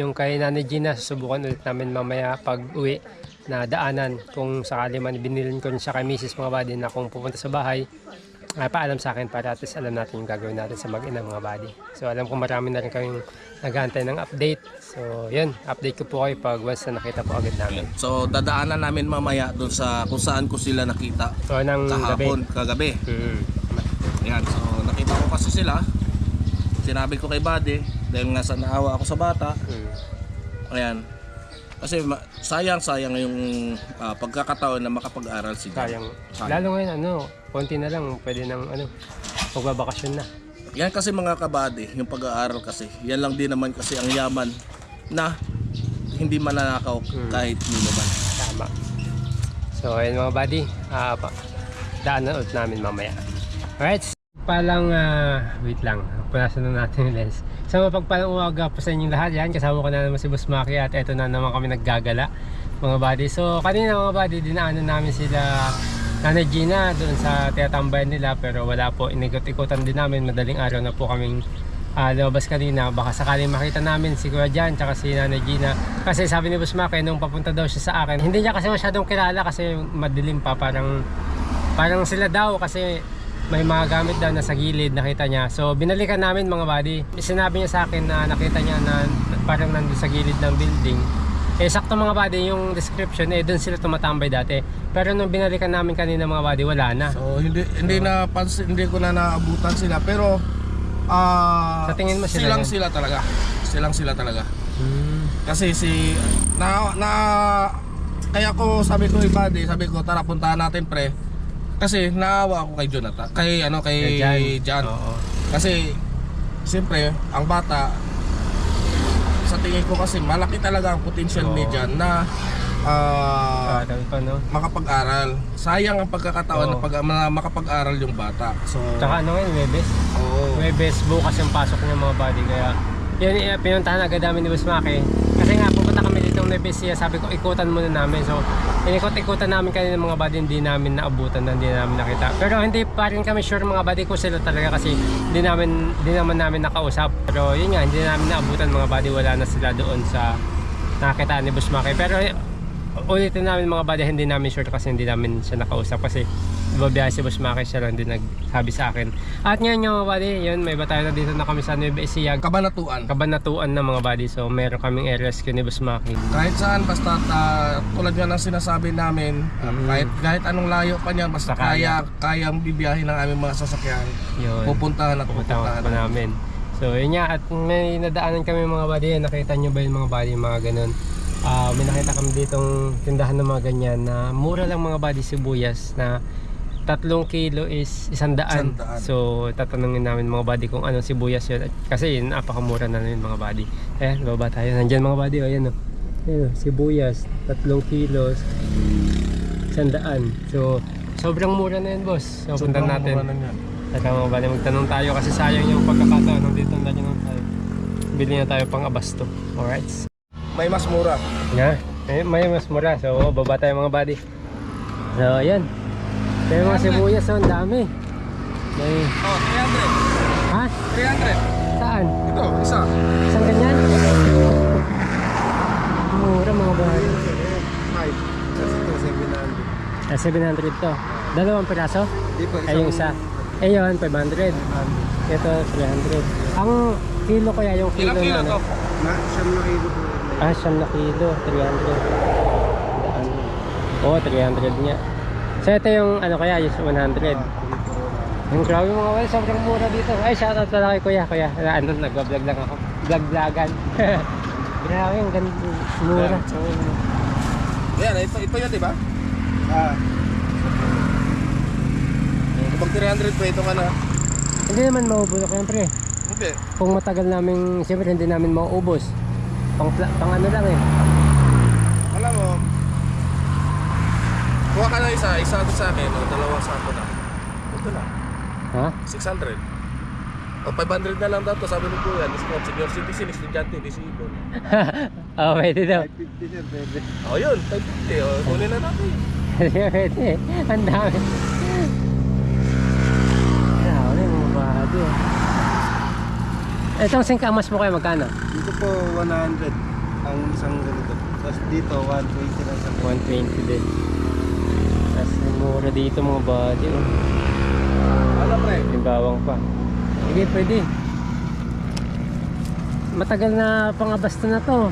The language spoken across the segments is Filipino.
Yung kay Nanay Gina, susubukan ulit namin mamaya pag uwi na daanan kung sakali man binilin ko siya kay Mrs. mga buddy na kung pupunta sa bahay ay paalam sa akin para at least alam natin yung gagawin natin sa mag-ina mga buddy. So alam ko marami na rin kayong naghahantay ng update. So yun, update ko po kayo pag once na nakita po agad namin. So dadaanan namin mamaya doon sa kung saan ko sila nakita So ng gabi. kahapon, kagabi. Mm. Yan, so nakita ko kasi sila. Sinabi ko kay Buddy dahil nga sa naawa ako sa bata. Mm. Ayan. Kasi sayang-sayang yung ah, pagkakataon na makapag-aral si. Sayang. Sayang. Lalo ngayon ano, konti na lang pwede nang ano, magbabakasyon na. Yan kasi mga kabady, yung pag-aaral kasi. Yan lang din naman kasi ang yaman na hindi mananakaw kahit nino man. Tama. So, ayun mga buddy. ah pa, daanan ulit namin mamaya. Alright. Palang, ah, wait lang. Punasan na natin yung lens. Sa mapagpalang umaga po sa inyong lahat. Yan, kasama ko na naman si Boss Maki at eto na naman kami naggagala. Mga buddy. So, kanina mga buddy, dinaanan namin sila Nanay Gina doon sa tinatambayan nila pero wala po. Inikot-ikutan din namin. Madaling araw na po kaming ah, lumabas kanina. Baka sakaling makita namin si Kuya Jan tsaka si Nanay Gina. Kasi sabi ni Boss Maki nung papunta daw siya sa akin. Hindi niya kasi masyadong kilala kasi madilim pa. Parang, parang sila daw kasi may mga gamit daw na sa gilid nakita niya. So binalikan namin mga buddy. Sinabi niya sa akin na nakita niya na parang nandun sa gilid ng building. Eh sakto mga buddy yung description eh doon sila tumatambay dati. Pero nung binalikan namin kanina mga buddy wala na. So hindi hindi na pansin, hindi ko na naabutan sila pero ah Sa tingin mo sila silang yan? sila talaga. Silang sila talaga. Hmm. Kasi si na na kaya ko sabi ko ibadi, sabi ko tara puntahan natin pre. Kasi naawa ako kay Jonathan, kay ano kay Kay Jan. Oo. Kasi siyempre ang bata sa tingin ko kasi malaki talaga ang potential ni Oo. Jan na ah, Aral pa no. makapag-aral. Sayang ang pagkakataon Oo. na, pag, na makapag-aral yung bata. So, Tsaka ano ngayon, Webes? oo. Webes bukas yung pasok niya mga buddy kaya yun eh, pinuntahan agad namin ni Boss Maki kasi nga pupunta Webes siya sabi ko ikutan muna namin. So inikot-ikutan namin kanina mga buddy hindi namin naabutan hindi namin nakita. Pero hindi pa rin kami sure mga buddy kung sila talaga kasi hindi namin hindi naman namin nakausap. Pero yun nga hindi namin naabutan mga buddy wala na sila doon sa nakita ni Boss Maki pero ulitin namin mga buddy hindi namin sure kasi hindi namin siya nakausap kasi babiyahe si Boss Maki siya lang din nagsabi sa akin. At ngayon yung mga buddy yun may batayo na dito na kami sa Nueva Ecija. Kabanatuan. kabanatuan na mga buddy. So meron kaming air rescue ni Boss Maki Kahit saan, basta ah, tulad nga ng sinasabi namin, ah, Mhm. kahit, kahit anong layo pa niyan, basta kaya. kaya, kayang bibiyahin ng aming mga sasakyan, yun. Pupuntahan at pupunta pupuntahan. pa namin. So yun nga at may nadaanan kami mga buddy. Nakita nyo ba yung mga buddy mga ganun? Ah, may nakita kami ditong tindahan ng mga ganyan na mura lang mga buddy sibuyas na tatlong kilo is isang daan. So, tatanungin namin mga buddy kung anong sibuyas yun. At- Kasi napakamura na yun mga buddy. Ayan, baba tayo. Nandyan mga buddy. O, ayan o. Ayan o, sibuyas. Tatlong kilos. Isang daan. So, sobrang mura na yun boss. So, punta Sobrang natin. mura na yan. Teka mga buddy, magtanong tayo kasi sayang yung pagkakataon. Nandito na lang tayo. Bili na tayo pang abasto. Alright. May mas mura. Nga, eh, may mas mura. So, baba tayo mga buddy. So, ayan. Yung mga sibuyas, oh, ang dami. May, Oh, 300. ha? 300. Saan? Ito, isa. Saan ganyan? Mura mga buddy. 5. Kasi ito, 700. Ah, 700 to. Dalawang piraso? Di po, Ay, yung isa. Eh, yun, 500. Ito, 300. Ang kilo kaya yung kilo Ilang kilo na, to? ano? Na, siyam na kilo po. Ah, siyam na kilo, 300. Daan. Oo, 300 niya. So ito yung ano kaya, yung 100. Ang grabe mga wala, sobrang mura dito. Ay, shoutout pala kay kuya, kuya. Ano, nag-vlog lang ako. Vlog-vlogan. grabe, ang ganda. Mura. Yan, ito, ito yun, di ba? Ah. Kapag 300 pa, ito ka na. Hindi naman maubos ako pre. Hindi. Kung matagal namin, siyempre hindi namin mauubos. Pang, pang ano lang eh. Alam mo, kuha ka na isa, isa ito sa akin, o dalawa sa ako na. Ito na, Ha? 600. O 500 na lang daw to, sabi ni Kuya, discount senior citizen, estudyante, disable. Oo, pwede daw. 550 sir, pwede. O yun, 550, o kunin na natin. pwede. Ang dami. Grabe, mga bado. Itong singkamas mo kayo magkano? Dito po 100 ang isang ganito. Tapos dito 120 lang sa 120 din. Mura dito mga body. Oh. Ano pre? May bawang pa. Sige, pwede. Matagal na pangabasto na to.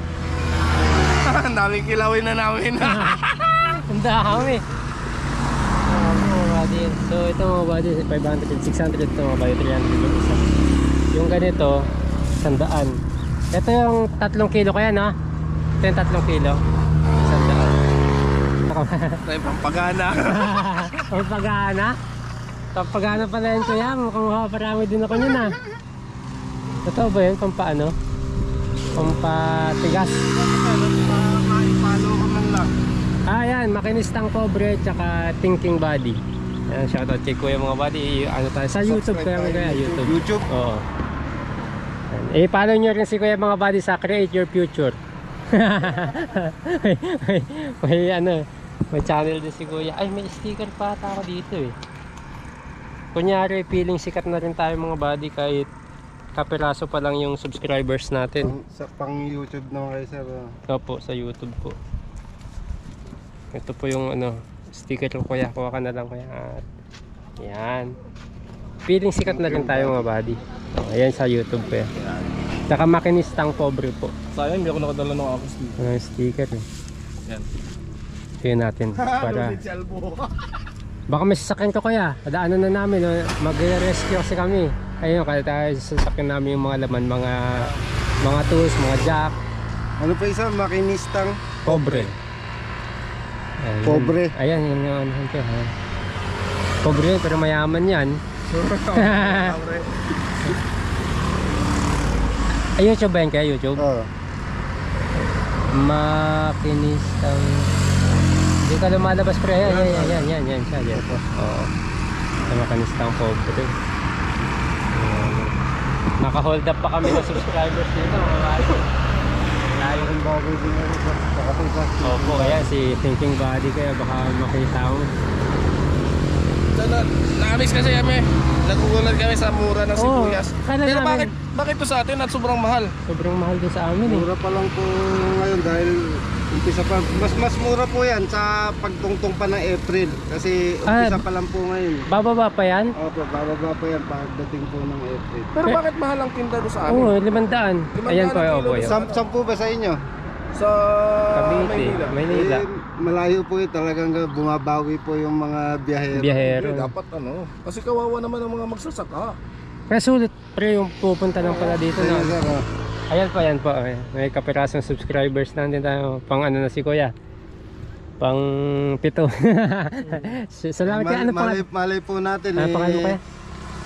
Ang daming kilawin na namin. Ang dami. Ah, mga body. So ito mga body, 500, 600 ito mga body, 300 yung isa. Yung ganito, 100. Ito yung 3 kilo kaya no? Ito yung 3 kilo. 100. Pre, pampagana. Ang pagana. Pagana pala yun kuya, mukhang makaparami din ako yun ah. Totoo ba yun? Pampaano? Pampatigas. Maipalo ko man lang. Ah, yan. Makinistang pobre tsaka thinking body. Yan, shoutout kay Kuya mga body. Ano tayo? Sa YouTube kaya tayo sa YouTube. YouTube? Oo. Eh, follow nyo rin si Kuya mga body sa Create Your Future. may, may, may ano, may channel din si Kuya. Ay, may sticker pa ata ako dito eh. Kunyari, feeling sikat na rin tayo mga body kahit kapiraso pa lang yung subscribers natin. Sa pang YouTube naman kayo sir. ah. Opo, sa YouTube po. Ito po yung ano, sticker ko kuya. Kuha ka na lang kuya. At, yan. Feeling sikat na rin tayo mga buddy. Oh, ayan sa YouTube kuya. Tsaka makinistang pobre po. Sayang, hindi ako nakadala ng akos dito. Ano yung sticker eh. Yan. Kaya natin. Para, baka may sasakyan ka kuya. Daanan na namin. No? Mag-rescue kasi kami. Ayun, kaya tayo sasakyan namin yung mga laman. Mga mga tools, mga jack. Ano pa isa? Makinistang Pobre. Ayan. Pobre. Ayan, yun ano ko. ha. Pobre yun, pero mayaman yan. Ay, YouTube ba yan kaya? YouTube? Oh. Makinistang... Hindi ka lumalabas pre. Yan, yan, yan, yan, yan, yan, siya, yan. Oo. Sa makinistang pobre. Ayan. Naka-hold up pa kami ng subscribers dito. Layo Ang bagay din po isa. Opo, ayan si Thinking Body kaya baka makita mo. Na, na-miss kasi kami. Nagugulat kami sa mura ng sibuyas. Pero namin- bakit, bakit to sa atin at sobrang mahal? Sobrang mahal din sa amin eh. Mura pa lang po ngayon dahil umpisa pa. Mas mas mura po yan sa pagtungtong pa ng April. Kasi umpisa Ah. pa lang po ngayon. Bababa pa yan? Opo, bababa pa yan pagdating po ng April. Pero Eh. bakit mahal ang tinda doon sa amin? Oo, limandaan. Limandaan Ayan po, ang opo. kilo yun. Sam, sampu ba sa inyo? Sa Cavite, Maynila. Maynila. Eh, malayo po yun. Talagang bumabawi po yung mga biyahero. Biyahero. Eh, dapat ano. Kasi kawawa naman ang mga magsasaka. Kaya sulit pre yung pupunta lang pala dito Ayun, na. sir, oh. Ayan pa, ayan pa. Ayan. May kapirasong subscribers na din tayo. Pang ano na si Kuya. Pang pito. Salamat kaya. Ano pa? malay, malay po natin Ano eh. pangalan mo kaya?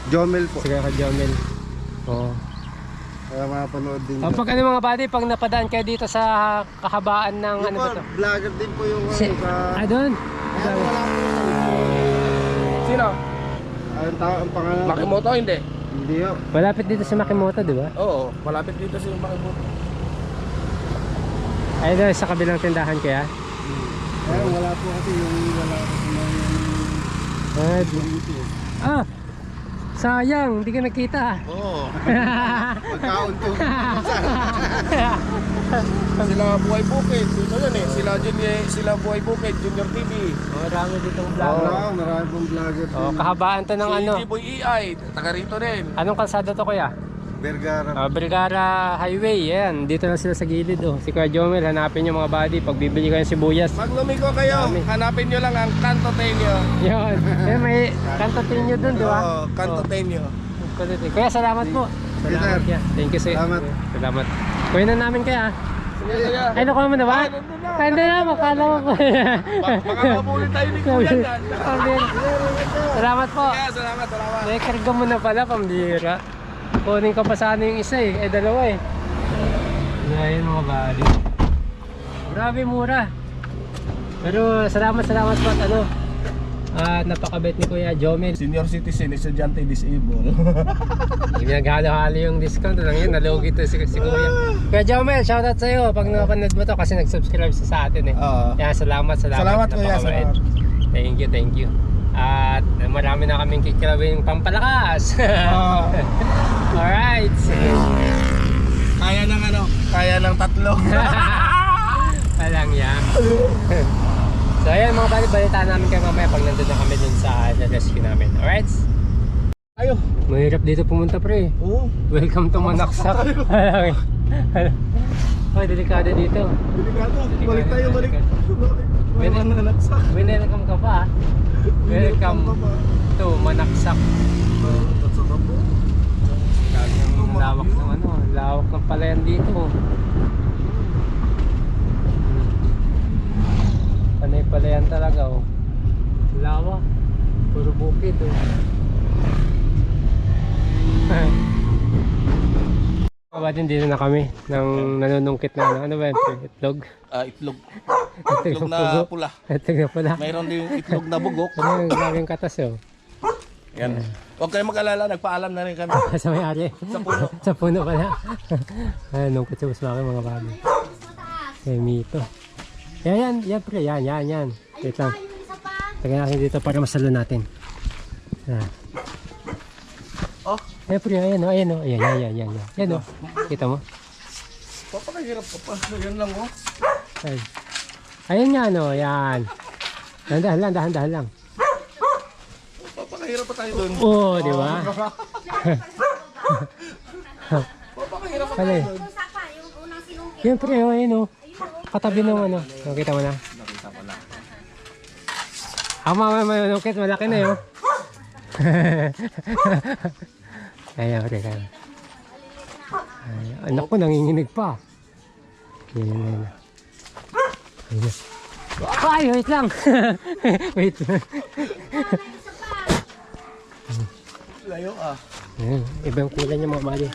Jomel po. Sige ka Jomel. Oo. Kaya mapanood din. Oh, pag ano mga buddy, pag napadaan kayo dito sa kahabaan ng Yung ano po, ba to? vlogger din po yung Si, ano, sa... ah, doon. Sino? Ang tao, ang pangalan. Makimoto hindi. Hindi ho. Malapit dito sa Makimoto, di ba? Oo, malapit dito si Makimoto. Ay, doon sa kabilang tindahan kaya. Kaya wala po kasi yung wala kasi na yung... Ah, ah, sayang, hindi ka nakita. Oo. Pagkaon sila Buhay Bukid. Dito yan eh. Sila, Junior, sila Buhay Bukid, Junior TV. Marami ditong Oo, vlog. marami pong vlogger. Oh, kahabaan to ng si ano. G-Boy EI, taga rito rin. Anong kalsada to kuya? Vergara. Uh, Vergara Highway, yan. Dito lang sila sa gilid. Oh. Si Kuya Jomel, hanapin yung mga body. Pag bibili kayo ng sibuyas. Pag lumiko kayo, Dami. hanapin nyo lang ang Canto Tenyo. Yun. Eh, may kantatin nyo dun, di ba? Oo, Canto Tenyo. Kulit eh. Kuya, salamat po. Salamat ya. Thank you sir. Salamat. Salamat. Kuya na namin kaya. Kuya. Ay, nakuha mo na ba? Ay, na. Hindi na, makala ko. Bak- Baka mabuli tayo ni Kuya. Salamat po. Kaya, salamat, salamat. Nakarga mo na pala, pambira. Kunin ka pa sana yung isa eh. Eh, dalawa eh. Ayun mga body. Grabe mura. Pero salamat, salamat po at ano. At napakabait ni Kuya Jomel. Senior citizen, estudyante disabled. Naghalo-halo yung discount lang yun. Nalugi to si, si Kuya. Kuya Jomel, shoutout sa'yo. Pag napanood mo to kasi nag-subscribe sa atin eh. Oo. Kaya salamat, salamat. Salamat, Kuya, salamat. Thank you, thank you. At marami na kaming kikilawin pampalakas. Ah, Alright. kaya ng ano, kaya ng tatlo. Walang yan. so ayan mga bali, balitaan namin kayo mamaya pag nandun na kami dun sa, sa rescue namin. Alright? Ayo. Mahirap dito pumunta pre. Oo. Welcome to Manaksak. Ay, delikado dito. Delikado. Balik tayo, balik. Balik. Mga nanaksak. Welcome ka pa. Welcome to Manaksak. Ang lawak ng ano, lawak ng palayan dito. Panay palayan talaga oh. Lawak. Puro bukid oh. Kabatin dito na kami ng nanunungkit na ano, ano ba yun? Itlog? Ah, itlog. Itlog Itlog na pugo. pula. Itlog na pula. Mayroon din itlog na bugok. Ano yung grabing katas oh. Yan. Huwag kayong mag-alala, nagpaalam na rin kami. sa may-ari. Sa puno. sa puno pala. Ay, nungkot sa usmaki mga bago. Kay Mito. Yan, yan, yan pre, yan, yan, yan. Wait lang. Tagay natin dito para masalo natin. Ah. Oh, Ay pre, ayan o, ayan o. Ayan, yan, yan, yan, yan. Yan o. Kita mo? papakahirap ka pa. Yan lang oh. Ay. Ayan nga no, yan. Dahan-dahan lang, dahan-dahan lang. Papakahirap pa tayo dun. Oo, oh, di ba? Papakahirap pa Ano tayo unang sinungkit. Yan pre, oh, ayan o. Katabi ng ano. Nakita mo na? Nakita ko na. Ako mamaya malaki na yun. Ayan, okay, kaya. Ayan, anak ko, nanginginig pa. Ayan. Ayan. Ay, wait lang. wait lang. Layo ah. Ayan, ibang kulay niya mga bali.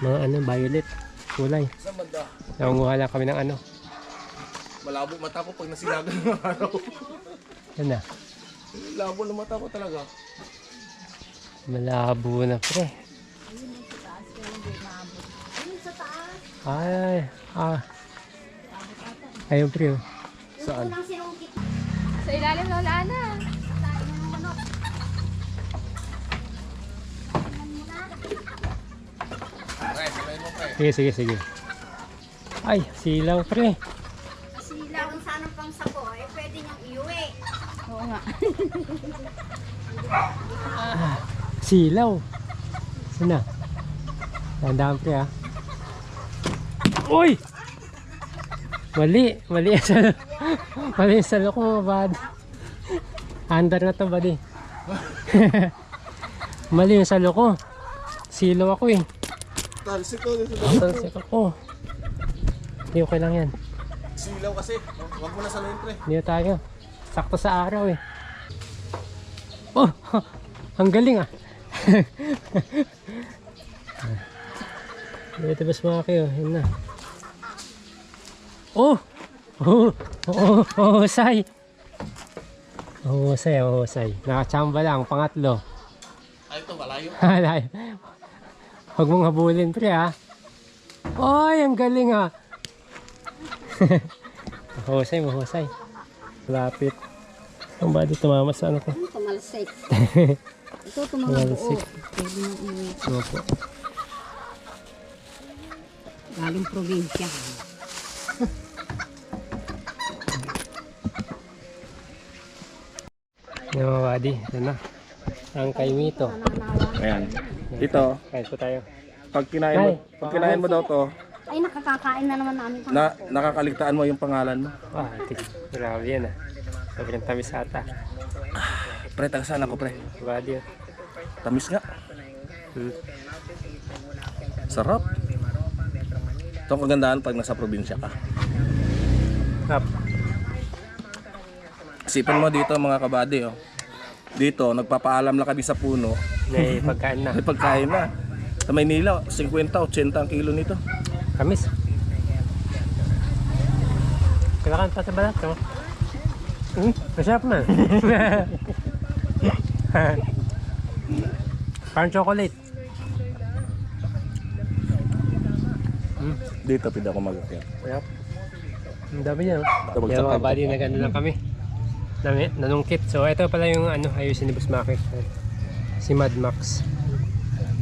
Mga ano, violet. Kulay. Sa banda. Nakunguha lang kami ng ano. Malabo mata ko pag nasilagan ng araw. Yan na. Labo ng mata ko talaga. Malabo na pre. Ay, ah. Ayun pre. oh. Saan? Sa ilalim ng Ana. Pre, sabay mo pre. Sige, sige, sige. Ay, silaw pre. Sila kung saan ang pang sako, eh pwede niyang iuwi. Oo nga. Silaw. Sina? Tandaan pre ah. Uy! Mali, mali salo. mali ang salo ko mga bad. Under na to buddy. mali yung salo ko. Silaw ako eh. Talsik ko. Tansik ako. Hindi okay lang yan. Silaw kasi. Huwag mo na saluhin pre. Hindi na tayo. Sakto sa araw eh. Oh! Ang galing ah. Dito ba mga kayo? Yun na. Oh! Oh! Oh! Oh! Husay! Oh! Husay! Oh! Husay! Nakachamba lang. Pangatlo. Ay, ito malayo. Halay. Huwag mong habulin pre ha. Oy! Ang galing ah. mahusay, mahusay. Lapit. Ang ba di tumama sa ano ko? Tumalsik. Ito ito Tumalsik. Pwede niyang iuwi. Opo. Galing probinsya. Yan mga buddy. Yan na. Ang kay Mito. Ayan. Ito, Kahit po tayo. pag kinain mo, pag kinain mo daw to, Ay, nakakakain na naman namin. na nakakaligtaan mo yung pangalan mo. Ah, tik. Grabe yan ah. Sobrang tamis ata. Pre, taga saan ako pre? Buddy. ah. Tamis nga. Hmm. Sarap. Ito ang kagandahan pag nasa probinsya ka. Hap. Isipan mo dito mga kabady oh. Dito, nagpapaalam lang kami sa puno. May pagkain na. May pagkain na. Sa Maynila, 50, 80 ang kilo nito. Kamis. Kailangan pa sa balat ko. Hmm? Masarap na. Parang chocolate. Hmm, Dito, pwede ako mag-akyat. sarap. Ang dami niya. oh. Tabag Kaya mga kanya. buddy, nag-ano lang kami. nami- nanungkit. So ito pala yung ano ayusin ni Boss Maki. Si Mad Max.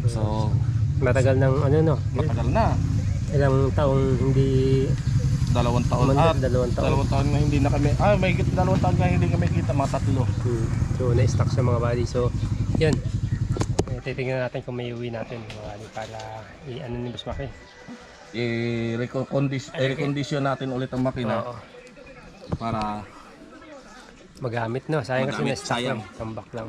So, Matagal ng ano no, matagal na. ilang taong hindi Dalawang taon. Umanda, Ah, dalawang taon. Dalawang taon na hindi na kami. Ah, may dalawang taon na hindi kami kita. Mga tatlo. Hmm. So, na-stock sa mga body. So, yun. Eh, titingnan natin kung may uwi natin mga body para i-ano ni Boss Maki. I-recondition i-recondition natin ulit ang makina Oo. para Magamit no. Sayang kasi Magamit, na-stock sayang. lang. Tambak lang.